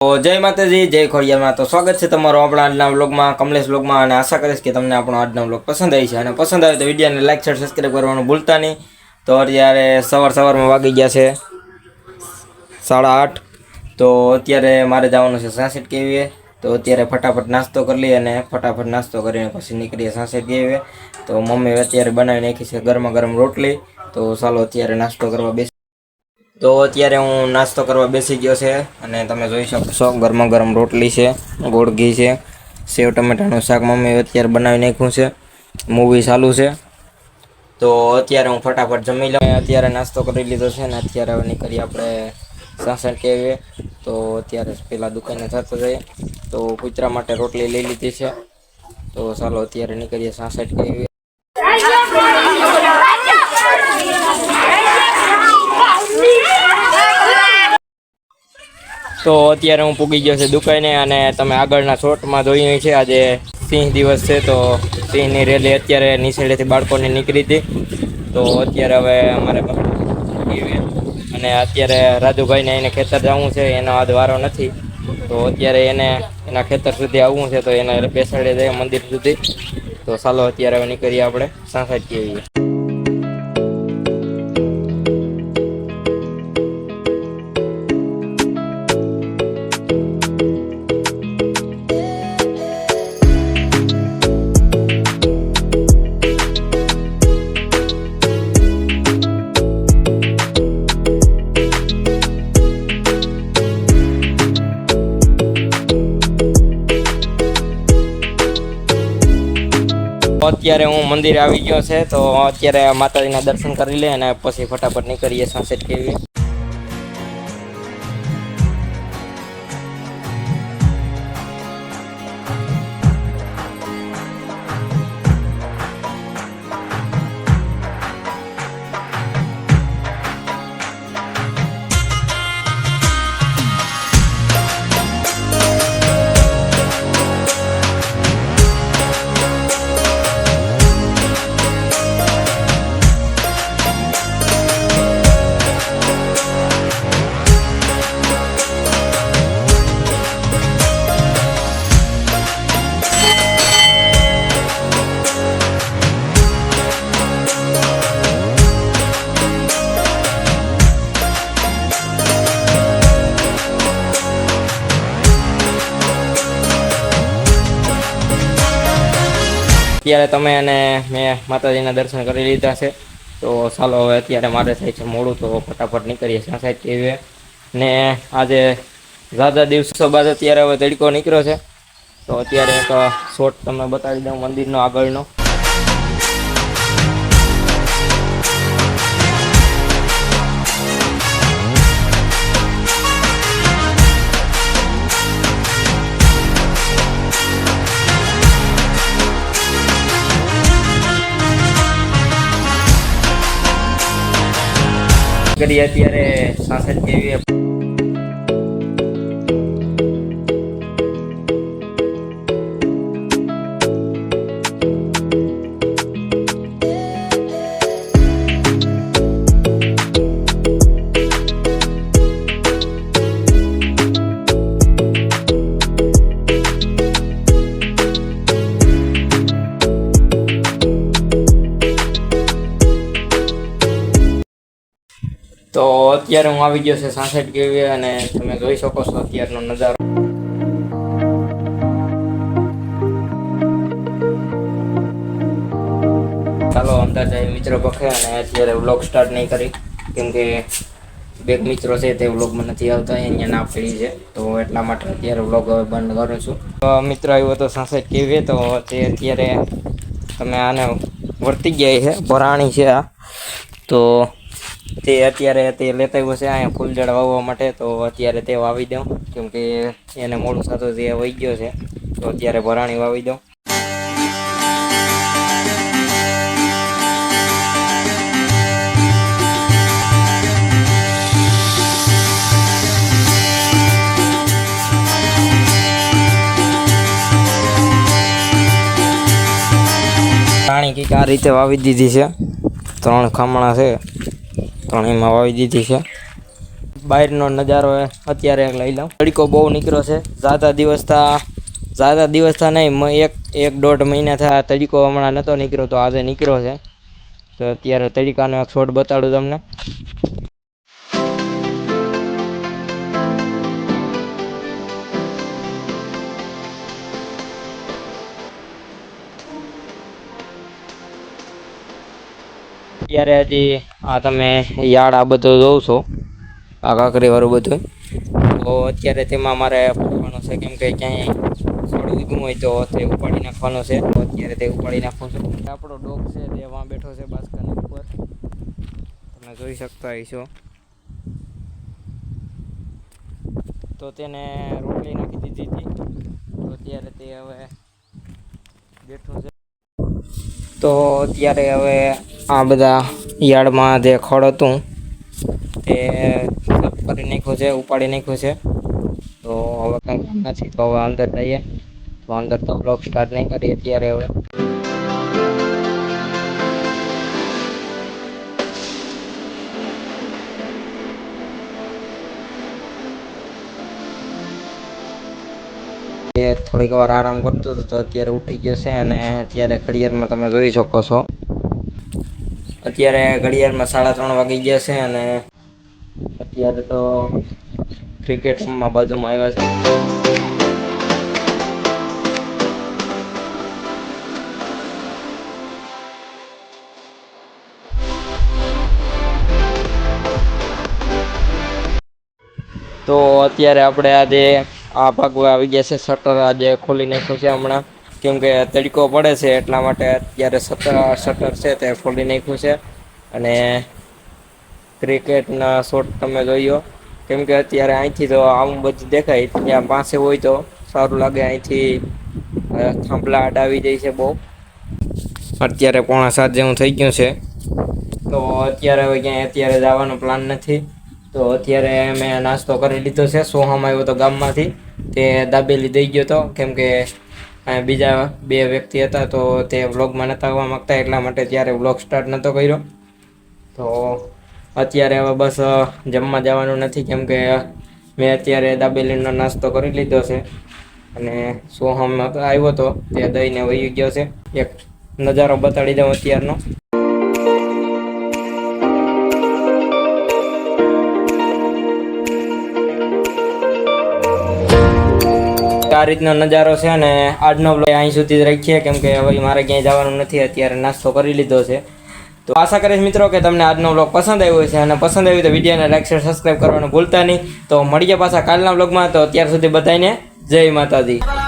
જય માતાજી, જય ખોડિયામાં તો સ્વાગત છે તમારું આપણા આજના વ્લોગમાં, કમલેશ વ્લોગમાં, અને આશા કરીશ કે તમને આપણો આજનો વ્લોગ પસંદ આવી છે. અને પસંદ આવે તો વિડીયોને લાઈક, શેર, સબસ્ક્રાઈબ કરવાનું ભૂલતા નહીં. તો અત્યારે સવાર સવારમાં વાગી ગયા છે સાડા આઠ. તો અત્યારે મારે જવાનું છે સાંસઠ કેવીએ. તો અત્યારે ફટાફટ નાસ્તો કરી લઈએ અને ફટાફટ નાસ્તો કરીને પછી નીકળીએ સાંસઠ કેવીએ. તો મમ્મી અત્યારે બનાવી નાખી છે ગરમા ગરમ રોટલી. તો ચાલો અત્યારે નાસ્તો કરવા બેસી તો અત્યારે હું નાસ્તો કરવા બેસી ગયો છે અને તમે જોઈ શકશો, ગરમા ગરમ રોટલી છે, ગોળ ઘી છે, સેવ ટમેટાનું શાક મમ્મી અત્યારે બનાવી નાખ્યું છે મૂવી ચાલુ છે. તો અત્યારે હું ફટાફટ જમી લઉં. અત્યારે નાસ્તો કરી લીધો છે ને અત્યારે હવે નીકળીએ આપણે સાસણ કહેવીએ તો અત્યારે પહેલાં દુકાને થતો જઈએ. તો કૂતરા માટે રોટલી લઈ લીધી છે. તો ચાલો અત્યારે નીકળીએ સાસઠ કેવીએ તો અત્યારે હું પૂગી ગયો છે દુકાને અને તમે આગળના શોર્ટમાં જોયું છે, આજે સિંહ દિવસ છે, તો સિંહની રેલી અત્યારે નિસેડેથી બાળકોને નીકળી હતી. તો અત્યારે હવે અમારે અને અત્યારે રાજુભાઈને એને ખેતર જવું છે, એનો આજ વારો નથી. તો અત્યારે એને એના ખેતર સુધી આવવું છે, તો એને બેસાડી દે મંદિર સુધી. તો ચાલો અત્યારે હવે નીકળીએ આપણે, સાંસદ કેવીએ અત્યારે હું મંદિરે આવી ગયો છે, તો અત્યારે માતાજીના દર્શન કરી લે અને પછી ફટાફટ નીકળીએ સાંસેટ કેવી. અત્યારે તમે અને મેં માતાજીના દર્શન કરી લીધા છે. તો ચાલો હવે અત્યારે મારે થાય છે મોડું, તો ફટાફટ નીકળીએ છીએ સાહેબ કેવી ને આજે ઝાઝા દિવસો બાદ અત્યારે હવે તડકો નીકળ્યો છે. તો અત્યારે એક શોટ તમને બતાવી દઉં મંદિરનો આગળનો. કરીએ અત્યારે સાસઠ કેવીએ તો અત્યારે હું આવી ગયો છે સાસઠ કેવી અને તમે જોઈ શકો છો અત્યારનો નજારો. ચાલો અંદાજે મિત્રો પખે અને અત્યારે વ્લોગ સ્ટાર્ટ નહીં કરી. કેમ કે બે મિત્રો છે તે વ્લોગમાં નથી આવતા, અહીંયા ના પડી છે. તો એટલા માટે અત્યારે વ્લોગ હવે બંધ કરું છું. તો મિત્ર આવ્યો હતો સાસઠ કેવી તો તે અત્યારે તમે આને વર્તી ગયા છે. ભરાણી છે આ. તો તે અત્યારે તે લેતા આવ્યો છે, અહીંયા ફૂલઝાડ વાવવા માટે, તો અત્યારે તે વાવી દઉં. કેમકે એને મોડું સાથે જે વહી ગયો છે, તો અત્યારે ભરાણી વાવી દઉં. પાણી કંઈક આ રીતે વાવી દીધી છે. ત્રણ ખામણા છે. ત્રણેયમાં વાવી દીધી છે. બહારનો નજારો અત્યારે લઈ લઉં. તડકો બહુ નીકળ્યો છે. ઝાઝા દિવસતા ઝાઝા દિવસતા નહીં એક એક દોઢ મહિના થયા તડકો હમણાં નહોતો નીકળ્યો, તો આજે નીકળ્યો છે. તો અત્યારે તડકાનો એક શોટ બતાડું તમને. અત્યારે હજી આ તમે યાર્ડ આ બધું જોવ છો, આ કાંકરી વાળું બધું. તો અત્યારે તેમાં મારે ફરવાનું છે કેમ કે ક્યાંય થોડું ઉગવું હોય તો તે ઉપાડી નાખવાનું છે. તો અત્યારે તે ઉપાડી નાખું છું. આપણો ડોગ છે તે વાં બેઠો છે બાસ્કાની ઉપર. તમે જોઈ શકતા હશો. તો તેને રોટલી નાખી દીધી હતી. તો અત્યારે તે હવે બેઠો છે. તો અત્યારે હવે આ બધા યાર્ડમાં જે ખડ હતું, તે કરી નાખ્યું છે, ઉપાડી નાખ્યું છે. તો હવે કંઈ કામ નથી, તો હવે અંદર જઈએ. તો અંદર તો બ્લોક સ્ટાર્ટ નહીં કરીએ અત્યારે હવે. થોડીક વાર આરામ કરતો હતો, તો અત્યારે ઉઠી ગયો છે અને અત્યારે કરિયરમાં તમે જોઈ શકો છો. અત્યારે ઘડિયાળમાં સાડા ત્રણ વાગી ગયા છે અને અત્યારે તો ક્રિકેટ રમવા બાજુમાં આવ્યા છે. તો અત્યારે આપણે આજે આ ભાગમાં આવી ગયા છે, શટર આજે ખોલી નાખ્યું છે હમણાં. કેમ કે તડકો પડે છે એટલા માટે અત્યારે શટર શટર છે તે ખોલી નાખ્યું છે. અને ક્રિકેટના શોટ તમે જોયો. કેમ કે અત્યારે અહીંથી તો આવું બધું દેખાય, ત્યાં પાસે હોય તો સારું લાગે. અહીંથી થાંભલા અડાવી જાય છે બહુ. અત્યારે પોણા સાત જેવું થઈ ગયું છે. તો અત્યારે હવે ક્યાંય અત્યારે જવાનો પ્લાન નથી. તો અત્યારે મેં નાસ્તો કરી લીધો છે. સોહામાં આવ્યો તો ગામમાંથી. તે દાબેલી દઈ ગયો હતો કેમ કે અહીંયા બીજા બે વ્યક્તિ હતા તો તે વ્લોગમાં નહોતા આવવા માગતા, એટલા માટે ત્યારે વ્લોગ સ્ટાર્ટ નહોતો કર્યો. તો અત્યારે હવે બસ જમવા જવાનું નથી, કેમ કે મેં અત્યારે દાબેલીનો નાસ્તો કરી લીધો છે. અને સોહમ આવ્યો હતો તે દઈને વહી ગયો છે. એક નજારો બતાડી દઉં અત્યારનો. આ રીતનો નજારો છે અને આજનો બ્લોગ અહીં સુધી જ રાખીએ, કેમ કે હવે મારે ક્યાંય જવાનું નથી, અત્યારે નાસ્તો કરી લીધો છે. તો આશા કરીશ મિત્રો કે તમને આજનો બ્લોગ પસંદ આવ્યો છે અને પસંદ આવ્યું તો વિડીયોને લાઈક શેર સબસ્ક્રાઈબ કરવાનું ભૂલતા નહીં. તો મળીએ પાછા કાલના બ્લોગમાં તો અત્યાર સુધી બધાને જય માતાજી.